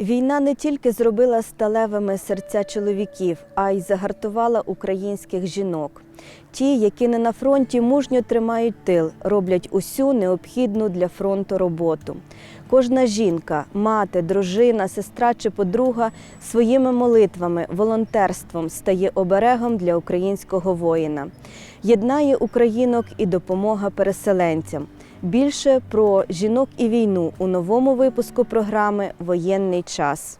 Війна не тільки зробила сталевими серця чоловіків, а й загартувала українських жінок. Ті, які не на фронті мужньо тримають тил, роблять усю необхідну для фронту роботу. Кожна жінка, мати, дружина, сестра чи подруга своїми молитвами, волонтерством стає оберегом для українського воїна. Єднає українок і допомога переселенцям. Більше про жінок і війну у новому випуску програми Воєнний час.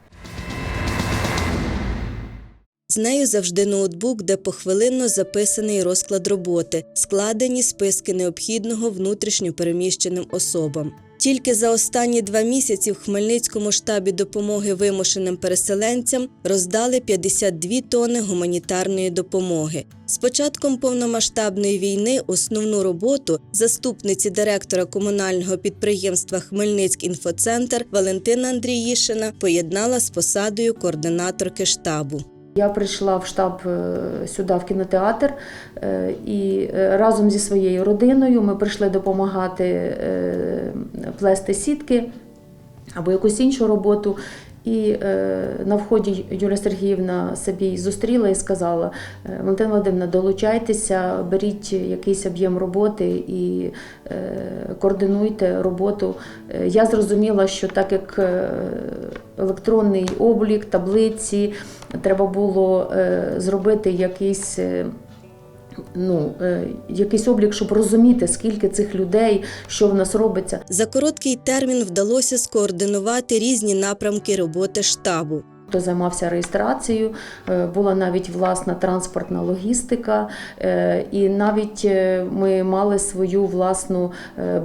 З нею завжди ноутбук, де похвилинно записаний розклад роботи, складені списки необхідного внутрішньо переміщеним особам. Тільки за останні два місяці в Хмельницькому штабі допомоги вимушеним переселенцям роздали 52 тонни гуманітарної допомоги. З початком повномасштабної війни основну роботу заступниці директора комунального підприємства Хмельницькінфоцентр Валентина Андріїшина поєднала з посадою координаторки штабу. Я прийшла в штаб е, сюди, в кінотеатр, е, і е, разом зі своєю родиною ми прийшли допомагати плести сітки або якусь іншу роботу. І е, на вході Юлія Сергіївна собі зустріла і сказала: «Е, Валентина Вадимовна, долучайтеся, беріть якийсь об'єм роботи і е, координуйте роботу. Я зрозуміла, що так як електронний облік, таблиці, треба було зробити якийсь. Ну, е, якийсь облік, щоб розуміти, скільки цих людей, що в нас робиться. За короткий термін вдалося скоординувати різні напрямки роботи штабу. Хто займався реєстрацією, е, була навіть власна транспортна логістика, е, і навіть е, ми мали свою власну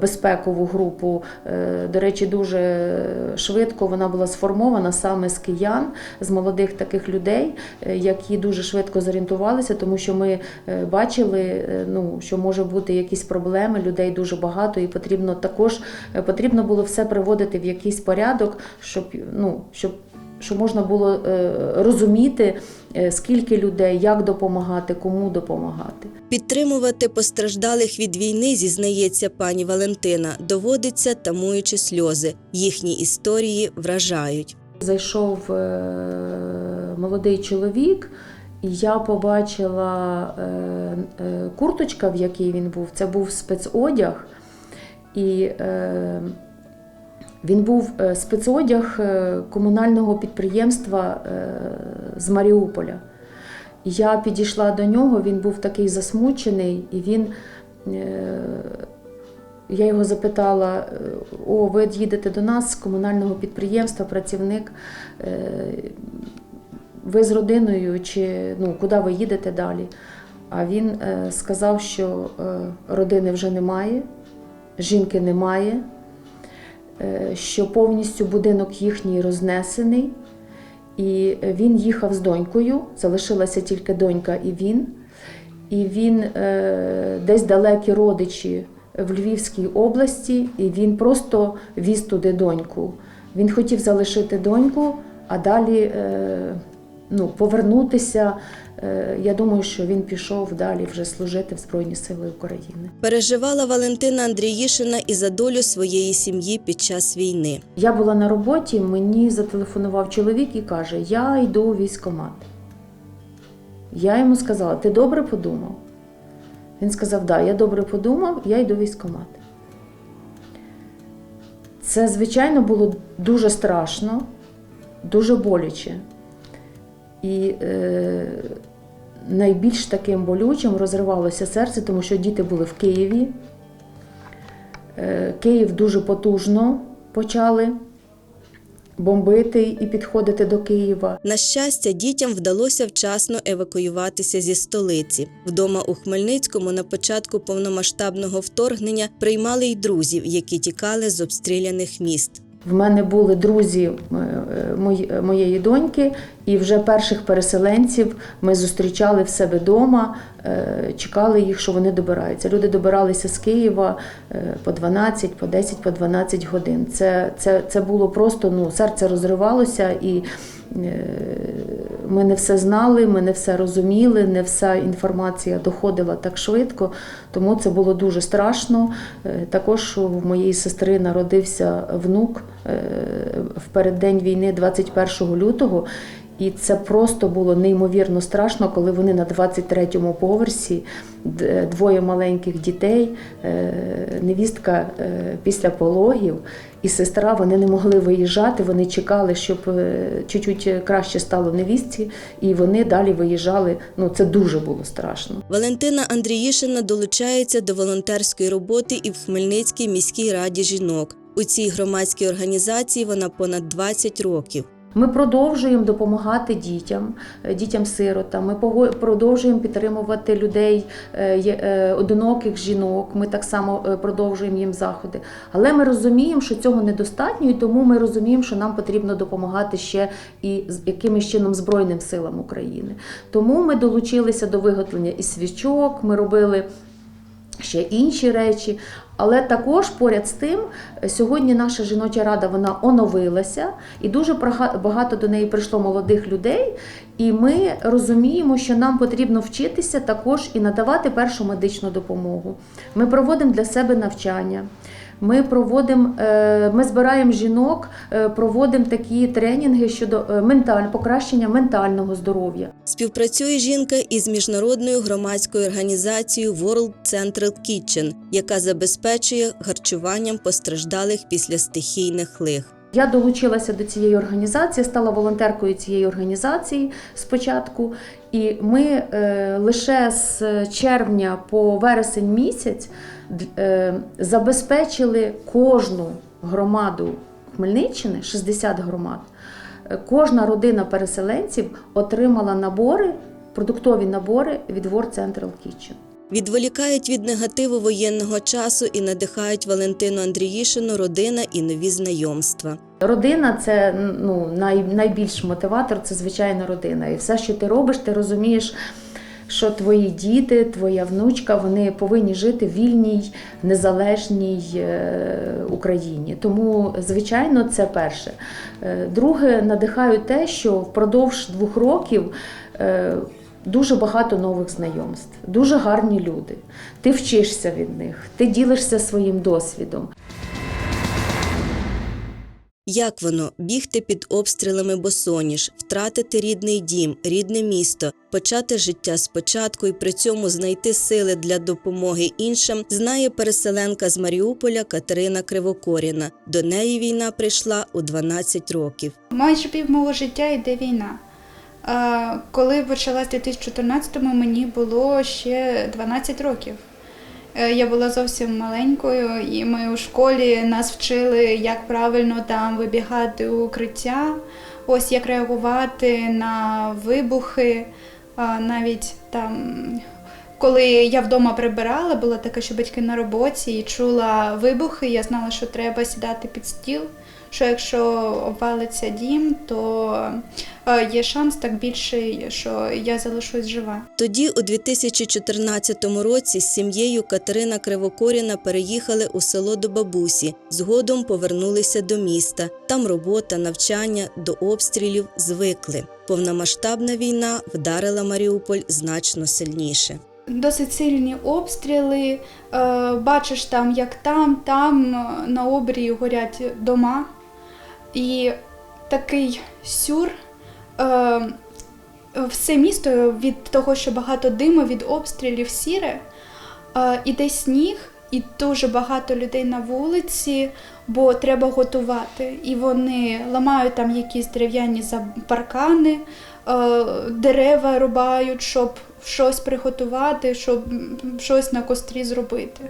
безпекову групу. До речі, дуже швидко вона була сформована саме з киян, з молодих таких людей, які дуже швидко зорієнтувалися, тому що ми бачили, ну, що може бути якісь проблеми, людей дуже багато, і потрібно також потрібно було все приводити в якийсь порядок, щоб ну щоб щоб можна було е, розуміти, е, скільки людей, як допомагати, кому допомагати. Підтримувати постраждалих від війни, зізнається пані Валентина, доводиться тамуючи сльози. Їхні історії вражають. Зайшов е, молодий чоловік, і я побачила курточка, в якій він був. Це був спецодяг. І він був е, спецодяг е, комунального підприємства е, з Маріуполя. Я підійшла до нього, він був такий засмучений, і він. Я його запитала: о, ви їдете до нас з комунального підприємства, працівник. Ви з родиною, чи ну, куди ви їдете далі? А він сказав, що родини вже немає, жінки немає, що повністю будинок їхній рознесений. І він їхав з донькою, залишилася тільки донька і він. І він е, десь далекі родичі в Львівській області, і він просто віз туди доньку. Він хотів залишити доньку, а далі е, ну, повернутися. Е, я думаю, що він пішов далі вже служити в Збройні Сили України. Переживала Валентина Андріїшина і за долю своєї сім'ї під час війни. Я була на роботі, мені зателефонував чоловік і каже: Я йду у військкомат. Я йому сказала, ти добре подумав? Він сказав, да, я добре подумав, я йду в військкомат. Це, звичайно, було дуже страшно, дуже боляче. І е, найбільш таким болючим розривалося серце, тому що діти були в Києві. Е, Київ дуже потужно почали бомбити і підходити до Києва. На щастя, дітям вдалося вчасно евакуюватися зі столиці. Вдома у Хмельницькому на початку повномасштабного вторгнення приймали й друзів, які тікали з обстріляних міст. В мене були друзі е, е, е, моєї доньки, і вже перших переселенців ми зустрічали в себе вдома, чекали їх, що вони добираються. Люди добиралися з Києва по 12, по 10, по 12 годин. Це, це, це було просто ну, серце розривалося і. Ми не все знали, ми не все розуміли, не вся інформація доходила так швидко, тому це було дуже страшно. Е, Також в моєї сестри народився внук е, в переддень війни 21 лютого. І це просто було неймовірно страшно, коли вони на 23-му поверсі двоє маленьких дітей, е, невістка е, після пологів і сестра, вони не могли виїжджати. Вони чекали, щоб е, чуть-чуть краще стало невістці, і вони далі виїжджали. Ну це дуже було страшно. Валентина Андріїшина долучається до волонтерської роботи і в Хмельницькій міській раді жінок. У цій громадській організації вона понад 20 років. Ми продовжуємо допомагати дітям, е, дітям-сиротам. Ми продовжуємо підтримувати людей, е, е, одиноких жінок. Ми так само продовжуємо їм заходи. Але ми розуміємо, що цього недостатньо, і тому ми розуміємо, що нам потрібно допомагати ще і якимось чином Збройним силам України. Тому ми долучилися до виготовлення і свічок. Ми робили ще інші речі. Але також поряд з тим, е, сьогодні наша жіноча рада вона оновилася, і дуже багато до неї прийшло молодих людей. І ми розуміємо, що нам потрібно вчитися також і надавати першу медичну допомогу. Ми проводимо для себе навчання. Ми проводимо, е, ми збираємо жінок, е, проводимо такі тренінги щодо е, менталь, покращення ментального здоров'я. Співпрацює жінка із міжнародною громадською організацією World Central Kitchen, яка забезпечує харчуванням постраждалих після стихійних лих. Я долучилася до цієї організації, стала волонтеркою цієї організації спочатку. І ми е, лише з червня по вересень місяць забезпечили кожну громаду Хмельниччини, 60 громад. Е, Кожна родина переселенців отримала набори, продуктові набори від World Central Kitchen. Відволікають від негативу воєнного часу і надихають Валентину Андріїшину родина і нові знайомства. Родина це ну, най, найбільш мотиватор, це звичайно родина. І все, що ти робиш, ти розумієш, що твої діти, твоя внучка, вони повинні жити в вільній, незалежній е, Україні. Тому, звичайно, це перше. Е, Друге, надихаю те, що впродовж двох років. е, Дуже багато нових знайомств, дуже гарні люди. Ти вчишся від них, ти ділишся своїм досвідом. Як воно бігти під обстрілами босоніж, втратити рідний дім, рідне місто, почати життя спочатку і при цьому знайти сили для допомоги іншим, знає переселенка з Маріуполя Катерина Кривокоріна. До неї війна прийшла у 12 років. Майже пів мого життя йде війна. Коли почалась у 2014-му, мені було ще 12 років. Е, Я була зовсім маленькою, і ми у школі нас вчили, як правильно там вибігати у укриття, ось як реагувати на вибухи. Навіть там, коли я вдома прибирала, було таке, що батьки на роботі і чула вибухи, я знала, що треба сідати під стіл. Що якщо обвалиться дім, то е, є шанс так більший, що я залишусь жива. Тоді, у 2014 році, з сім'єю Катерина Кривокоріна переїхали у село до бабусі. Згодом повернулися до міста. Там робота, навчання до обстрілів звикли. Повномасштабна війна вдарила Маріуполь значно сильніше. Досить сильні обстріли. е, Бачиш там, як там, там е, на обрії горять дома. І такий сюр. е, Все місто від того, що багато диму, від обстрілів сіре, е, іде сніг, і дуже багато людей на вулиці, бо треба готувати. І вони ламають там якісь дерев'яні паркани, е, дерева рубають, щоб щось приготувати, щоб щось на кострі зробити.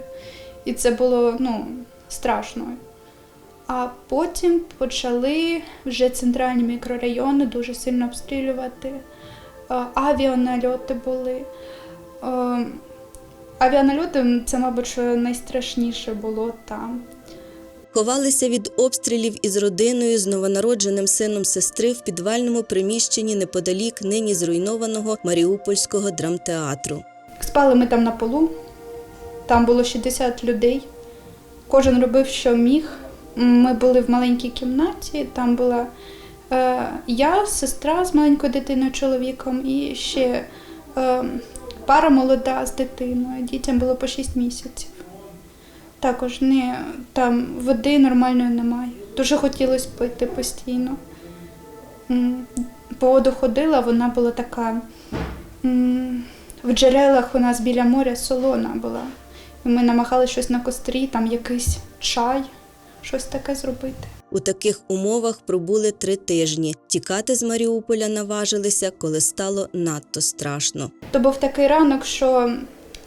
І це було ну, страшно. А потім почали вже центральні мікрорайони дуже сильно обстрілювати. Авіанальоти були. Авіанальоти це, мабуть, що найстрашніше було там. Ховалися від обстрілів із родиною з новонародженим сином сестри в підвальному приміщенні неподалік нині зруйнованого Маріупольського драмтеатру. Спали ми там на полу, там було 60 людей. Кожен робив, що міг. Ми були в маленькій кімнаті, там була Е, я, сестра з маленькою дитиною, чоловіком і ще е, пара молода з дитиною. Дітям було по 6 місяців. Також не, там води нормальної немає. Дуже хотілося пити постійно. Воду ходила, вона була така. В джерелах у нас біля моря солона була. Ми намагалися щось на кострі, там якийсь чай, щось таке зробити. У таких умовах пробули три тижні. Тікати з Маріуполя наважилися, коли стало надто страшно. То був такий ранок, що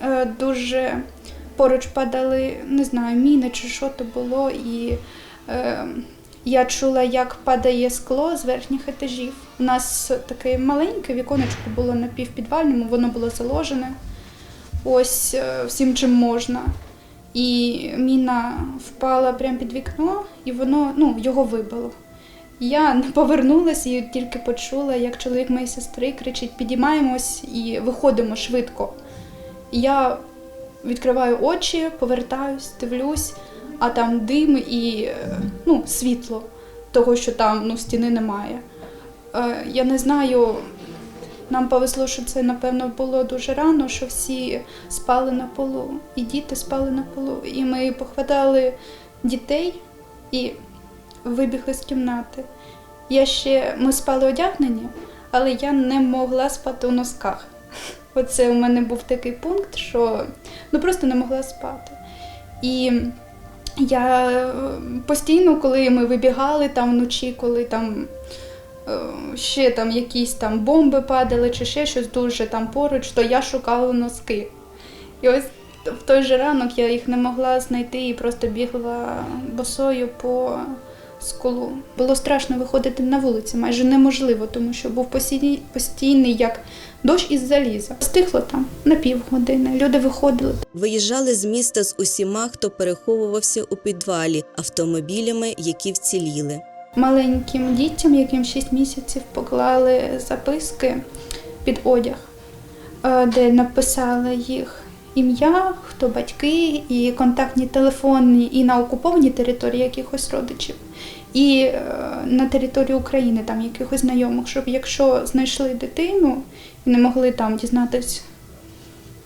е, дуже поруч падали, не знаю, міни чи що то було, і е, я чула, як падає скло з верхніх етажів. У нас таке маленьке віконечко було на півпідвальному, воно було заложене. Ось е, всім чим можна. І міна впала прямо під вікно, і воно ну, його вибило. Я повернулася і тільки почула, як чоловік моєї сестри кричить: підіймаємось і виходимо швидко. Я відкриваю очі, повертаюсь, дивлюсь, а там дим і ну, світло того, що там ну, стіни немає. Е, Я не знаю, нам повезло, що це, напевно, було дуже рано, що всі спали на полу, і діти спали на полу. І ми похватали дітей і вибігли з кімнати. Я ще ми спали одягнені, але я не могла спати у носках. Оце у мене був такий пункт, що ну просто не могла спати. І я е, постійно, коли ми вибігали там вночі, коли там ще там якісь там бомби падали чи ще щось дуже там поруч, то я шукала носки. І ось в той же ранок я їх не могла знайти і просто бігла босою по скулу. Було страшно виходити на вулицю, майже неможливо, тому що був постійний як дощ із заліза. Стихло там на півгодини. Люди виходили. Виїжджали з міста з усіма, хто переховувався у підвалі, автомобілями, які вціліли. Маленьким дітям, яким 6 місяців, поклали записки під одяг, е, де написали їх ім'я, хто батьки, і контактні телефони і на окупованій території якихось родичів, і е, на території України там якихось знайомих, щоб якщо знайшли дитину і не могли там дізнатись,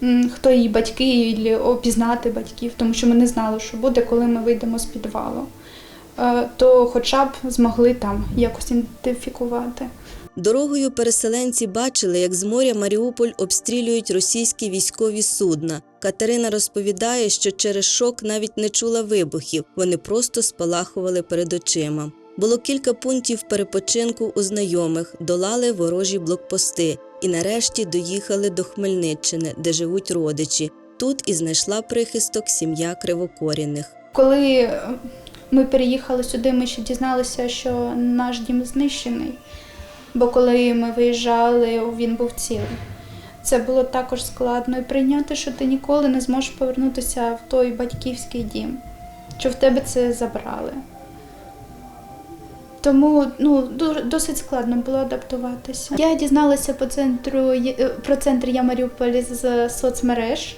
м, хто її батьки, і опізнати батьків, тому що ми не знали, що буде, коли ми вийдемо з підвалу. Е, то хоча б змогли там якось ідентифікувати. Дорогою переселенці бачили, як з моря Маріуполь обстрілюють російські військові судна. Катерина розповідає, що через шок навіть не чула вибухів, вони просто спалахували перед очима. Було кілька пунктів перепочинку у знайомих, долали ворожі блокпости і нарешті доїхали до Хмельниччини, де живуть родичі. Тут і знайшла прихисток сім'я кривокорінних. Коли ми переїхали сюди, ми ще дізналися, що наш дім знищений. Бо коли ми виїжджали, він був цілий. Це було також складно і прийняти, що ти ніколи не зможеш повернутися в той батьківський дім, що в тебе це забрали. Тому ну, досить складно було адаптуватися. Я дізналася по центру е, про центр Я Маріуполь з соцмереж.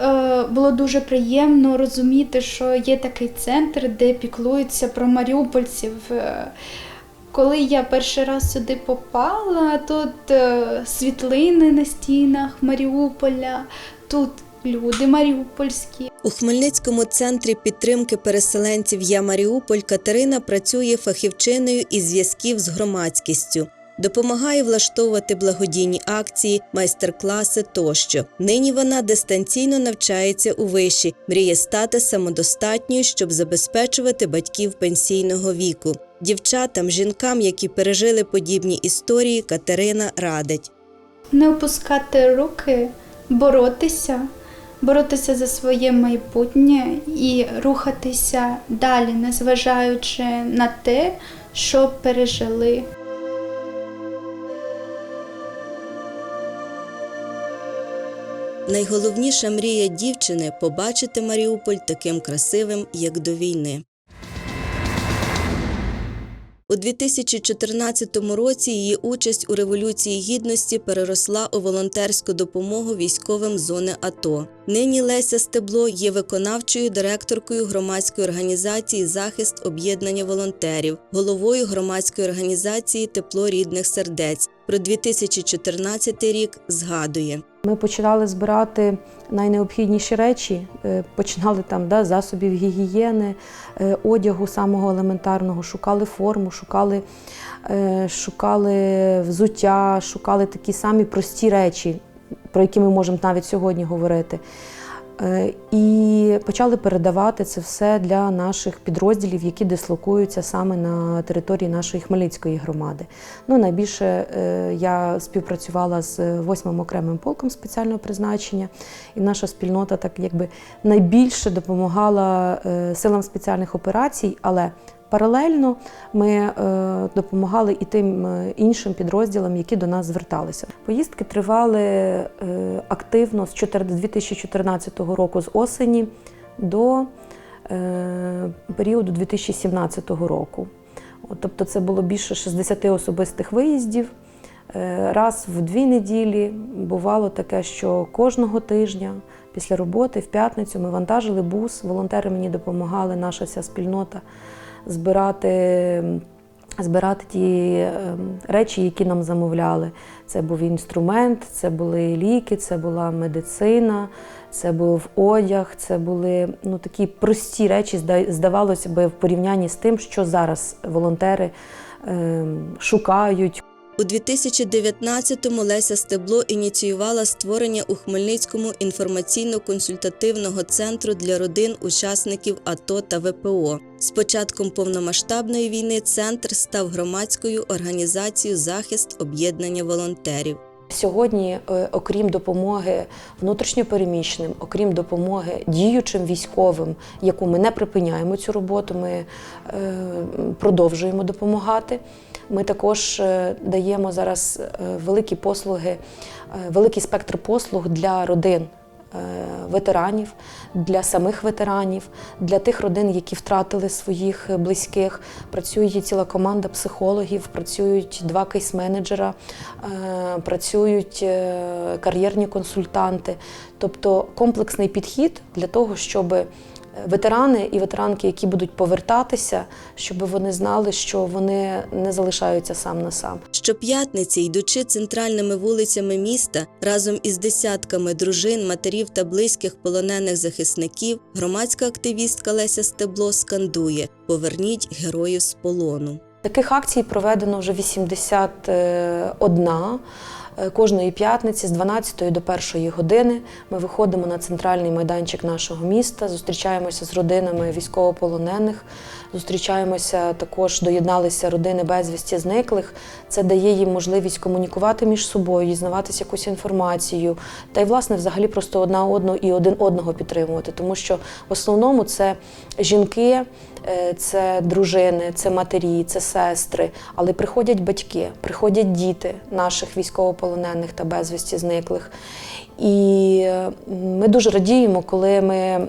Е, Було дуже приємно розуміти, що є такий центр, де піклуються про маріупольців. Е, Коли я перший раз сюди попала, тут е, світлини на стінах Маріуполя, тут люди маріупольські. У Хмельницькому центрі підтримки переселенців Я Маріуполь Катерина працює фахівчиною із зв'язків з громадськістю. Допомагає влаштовувати благодійні акції, майстер-класи тощо. Нині вона дистанційно навчається у виші, мріє стати самодостатньою, щоб забезпечувати батьків пенсійного віку. Дівчатам, жінкам, які пережили подібні історії, Катерина радить. Не опускати руки, боротися, боротися за своє майбутнє і рухатися далі, незважаючи на те, що пережили. Найголовніша мрія дівчини побачити Маріуполь таким красивим, як до війни. У 2014 році її участь у Революції Гідності переросла у волонтерську допомогу військовим зони АТО. Нині Леся Стебло є виконавчою директоркою громадської організації Захист об'єднання волонтерів, головою громадської організації Тепло рідних сердець. Про 2014 рік згадує. Ми починали збирати найнеобхідніші речі, е, починали там да, засобів гігієни, е, одягу самого елементарного, шукали форму, шукали, е, шукали взуття, шукали такі самі прості речі, про які ми можемо навіть сьогодні говорити. Е, І почали передавати це все для наших підрозділів, які дислокуються саме на території нашої Хмельницької громади. Ну, найбільше е, я співпрацювала з 8-м окремим полком спеціального призначення, і наша спільнота так якби найбільше допомагала е, силам спеціальних операцій, але Паралельно ми е, допомагали і тим е, іншим підрозділам, які до нас зверталися. Поїздки тривали е, активно з 2014 року з осені до періоду 2017 року. Тобто це було більше 60 особистих виїздів. Раз в дві неділі бувало таке, що кожного тижня після роботи в п'ятницю ми вантажили бус, волонтери мені допомагали, наша вся спільнота збирати, збирати ті е, речі, які нам замовляли. Це був інструмент, це були ліки, це була медицина, це був одяг, це були ну, такі прості речі, зда- здавалося би, в порівнянні з тим, що зараз волонтери е, шукають. У 2019-му Леся Стебло ініціювала створення у Хмельницькому інформаційно-консультативного центру для родин учасників АТО та ВПО. З початком повномасштабної війни центр став громадською організацією захист об'єднання волонтерів. Сьогодні, е, окрім допомоги внутрішньопереміщеним, окрім допомоги діючим військовим, яку ми не припиняємо цю роботу, ми е, продовжуємо допомагати. Ми також е, даємо зараз е, великі послуги, е, великий спектр послуг для родин. Ветеранів для самих ветеранів, для тих родин, які втратили своїх близьких. Працює ціла команда психологів, працюють два кейс-менеджера, працюють кар'єрні консультанти. Тобто комплексний підхід для того, щоб ветерани і ветеранки, які будуть повертатися, щоб вони знали, що вони не залишаються сам на сам. Щоп'ятниці, йдучи центральними вулицями міста, разом із десятками дружин, матерів та близьких полонених захисників, громадська активістка Леся Стебло скандує Поверніть героїв з полону. Таких акцій проведено вже 81. Е, Кожної п'ятниці з 12 до 1 години ми виходимо на центральний майданчик нашого міста, зустрічаємося з родинами військовополонених, зустрічаємося також, доєдналися родини безвісті зниклих. Це дає їм можливість комунікувати між собою, дізнаватися якусь інформацію, та й власне взагалі просто одна одну і один одного підтримувати, тому що в основному це жінки. Е, Це дружини, це матері, це сестри, але приходять батьки, приходять діти наших військовополонених та безвісті зниклих. І е, ми дуже радіємо, коли ми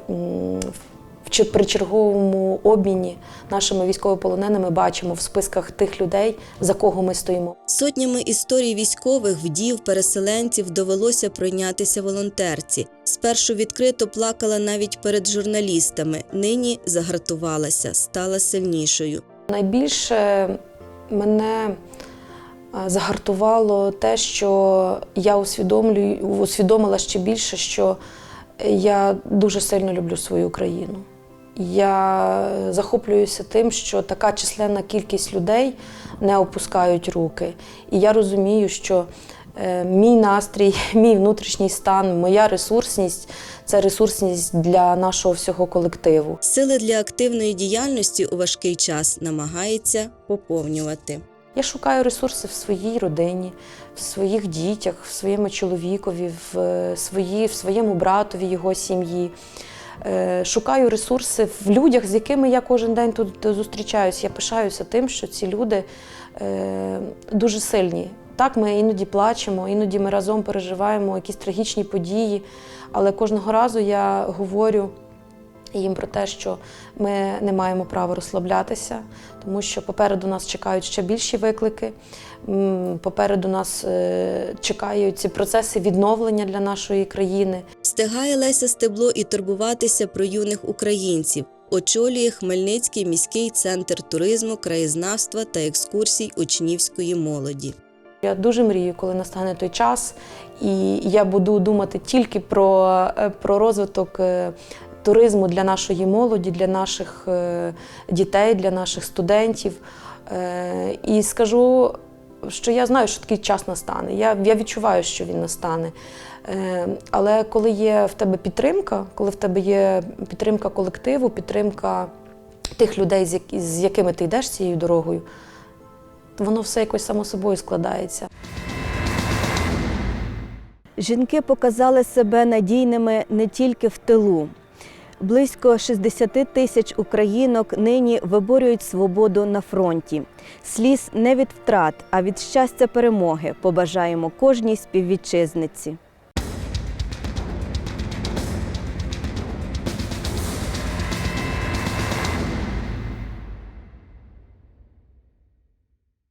чи- при черговому обміні нашими військовополоненими бачимо в списках тих людей, за кого ми стоїмо. Сотнями історій військових, вдів, переселенців довелося пройнятися волонтерці. Спершу відкрито плакала навіть перед журналістами. Нині загартувалася, стала сильнішою. Найбільше мене е, загартувало те, що я усвідомлюю, усвідомила ще більше, що я дуже сильно люблю свою країну. Я захоплююся тим, що така численна кількість людей не опускають руки. І я розумію, що е, мій настрій, мій внутрішній стан, моя ресурсність це ресурсність для нашого всього колективу. Сили для активної діяльності у важкий час намагається поповнювати. Я шукаю ресурси в своїй родині, в своїх дітях, в своєму чоловікові, в, е, свої, в своєму братові, його сім'ї. Е, Шукаю ресурси в людях, з якими я кожен день тут зустрічаюся. Я пишаюся тим, що ці люди е, дуже сильні. Так, ми іноді плачемо, іноді ми разом переживаємо якісь трагічні події, але кожного разу я говорю їм про те, що ми не маємо права розслаблятися, тому що попереду нас чекають ще більші виклики. Попереду нас е, чекають ці процеси відновлення для нашої країни. Встигає Леся Стебло і турбуватися про юних українців. Очолює Хмельницький міський центр туризму, краєзнавства та екскурсій учнівської молоді. Я дуже мрію, коли настане той час, і я буду думати тільки про, е, про розвиток е, туризму для нашої молоді, для наших е, дітей, для наших студентів. І скажу, що я знаю, що такий час настане. Я, я відчуваю, що він настане. Е, Але коли є в тебе підтримка, коли в тебе є підтримка колективу, підтримка тих людей, з якими ти йдеш цією дорогою, воно все якось само собою складається. Жінки показали себе надійними не тільки в тилу. Близько 60 тисяч українок нині виборюють свободу на фронті. Сліз не від втрат, а від щастя перемоги побажаємо кожній співвітчизниці.